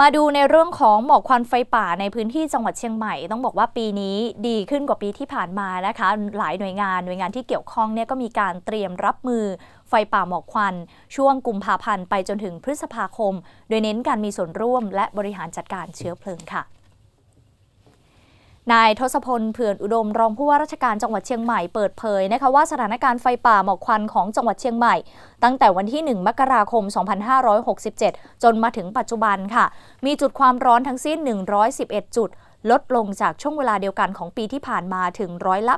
มาดูในเรื่องของหมอกควันไฟป่าในพื้นที่จังหวัดเชียงใหม่ ต้องบอกว่าปีนี้ดีขึ้นกว่าปีที่ผ่านมานะคะ หลายหน่วยงานหน่วยงานที่เกี่ยวข้องเนี่ยก็มีการเตรียมรับมือไฟป่าหมอกควัน ช่วงกุมภาพันธ์ไปจนถึงพฤษภาคม โดยเน้นการมีส่วนร่วมและบริหารจัดการเชื้อเพลิงค่ะ นายทศพลเผื่อนอุดมรองผู้ว่าราชการจังหวัดเชียงใหม่เปิดเผยนะคะว่าสถานการณ์ไฟป่าหมอกควันของจังหวัดเชียงใหม่ ตั้งแต่วันที่ 1 มกราคม 2567 จนมาถึงปัจจุบันค่ะ มีจุดความร้อนทั้งสิ้น 111 จุด ลดลงจากช่วงเวลาเดียวกันของปีที่ผ่านมาถึงร้อยละ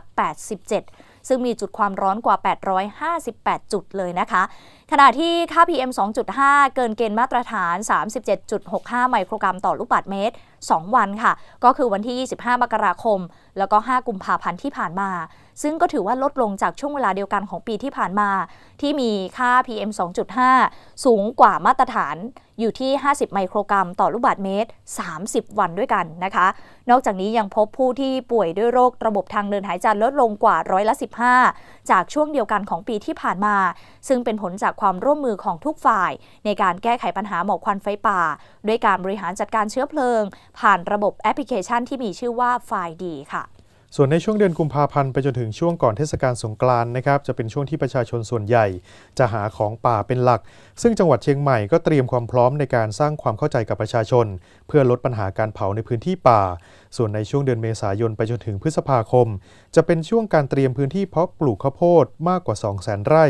87 ซึ่งมีจุดความร้อนกว่า 858 จุดเลยนะคะ ขณะที่ค่า PM 2.5 เกินเกณฑ์มาตรฐาน 37.65 ไมโครกรัมต่อลูกบาศก์เมตร 2 วันค่ะ ก็คือวันที่ 25 มกราคม แล้วก็ 5 กุมภาพันธ์ที่ผ่านมา ซึ่งก็ถือว่าลดลงจากช่วงเวลาเดียวกันของปีที่ผ่านมา ที่มีค่า PM 2.5 สูงกว่ามาตรฐานอยู่ที่ 50 ไมโครกรัมต่อลูกบาศก์เมตร 30 วันด้วยกันนะคะ นอกจากนี้ยังพบผู้ที่ป่วยด้วยโรคระบบทางเดินหายใจลดลงกว่าร้อยละ 15 จากช่วงเดียวกันของปีที่ผ่านมา ซึ่งเป็นผลจากความร่วมมือของทุกฝ่าย ในการแก้ไขปัญหาหมอกควันไฟป่า ด้วยการบริหารจัดการเชื้อเพลิง ผ่านระบบแอปพลิเคชันที่มีชื่อว่าไฟดีค่ะ ส่วนในช่วงเดือนกุมภาพันธ์ไปจนถึงช่วงก่อนเทศกาลสงกรานต์นะครับจะเป็นช่วงที่ประชาชนส่วนใหญ่ จะหาของป่าเป็นหลัก ซึ่งจังหวัดเชียงใหม่ก็เตรียมความพร้อมในการสร้างความเข้าใจกับประชาชน เพื่อลดปัญหาการเผาในพื้นที่ป่า ส่วนในช่วงเดือนเมษายนไปจนถึงพฤษภาคม จะเป็นช่วงการเตรียมพื้นที่เพาะปลูกข้าวโพดมากกว่า 2 0 0 0 0 0 ไร่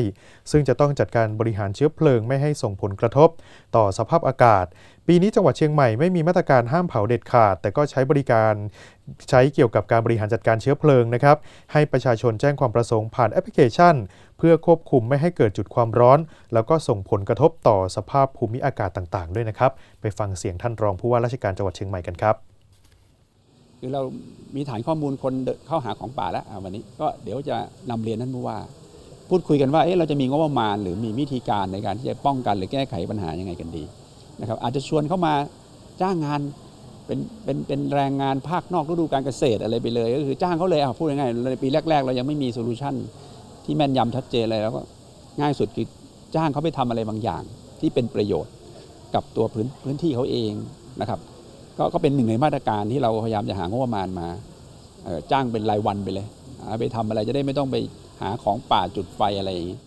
ซึ่งจะต้องจัดการบริหารเชื้อเพลิงไม่ให้ส่งผลกระทบ ต่อสภาพอากาศ ปีนี้จังหวัดเชียงใหม่ไม่มีมาตรการห้ามเผาเด็ดขาด แต่ก็ใช้บริการใช้เกี่ยวกับการบริหารจัดการเชื้อเพลิงนะครับ ให้ประชาชนแจ้งความประสงค์ผ่านแอปพลิเคชัน เพื่อควบคุมไม่ให้เกิดจุดความร้อน แล้วก็ส่งผลกระทบต่อสภาพภูมิอากาศต่างๆ ด้วยนะครับ ไปฟังเสียงท่านรองผู้ว่าราชการจังหวัดเชียงใหม่กันครับคือเรามีฐานข้อมูลคนเข้าหาของป่าแล้ววันนี้ก็เดี๋ยวจะนำเรียนท่านผู้ว่า พูดคุยกันว่าเอ๊ะเราจะมีงบประมาณ หรือมีวิธีการในการที่จะป้องกันหรือแก้ไขปัญหายังไงกันดี นะครับอาจจะชวนเข้ามาจ้างงานเป็นเป็นเป็นแรงงานภาคนอกฤดูการเกษตรอะไรไปเลย ก็คือจ้างเขาเลยอะพูดง่ายๆในปีแรก ๆ เรายังไม่มีโซลูชันที่แม่นยำชัดเจนเลยแล้วก็ง่ายสุดคือจ้างเขาไปทำอะไรบางอย่าง ที่เป็นประโยชน์กับตัวพื้นพื้นที่เขาเองนะครับก็ก็เป็นหนึ่งในมาตรการที่เราพยายามจะหางบประมาณมาจ้างเป็นรายวันไปเลย ไปทำอะไรจะได้ไม่ต้องไปหาของป่าจุดไฟอะไรอย่างนี้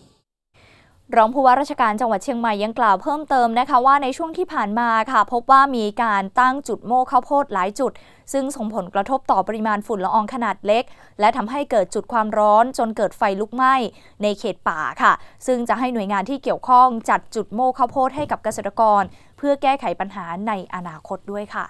รองผู้ว่าราชการจังหวัดเชียงใหม่ยังกล่าวเพิ่มเติมนะคะว่าในช่วงที่ผ่านมาค่ะ พบว่ามีการตั้งจุดโม่ข้าวโพดหลายจุด ซึ่งส่งผลกระทบต่อปริมาณฝุ่นละอองขนาดเล็ก และทำให้เกิดจุดความร้อนจนเกิดไฟลุกไหม้ในเขตป่าค่ะ ซึ่งจะให้หน่วยงานที่เกี่ยวข้องจัดจุดโม่ข้าวโพดให้กับเกษตรกร เพื่อแก้ไขปัญหาในอนาคตด้วยค่ะ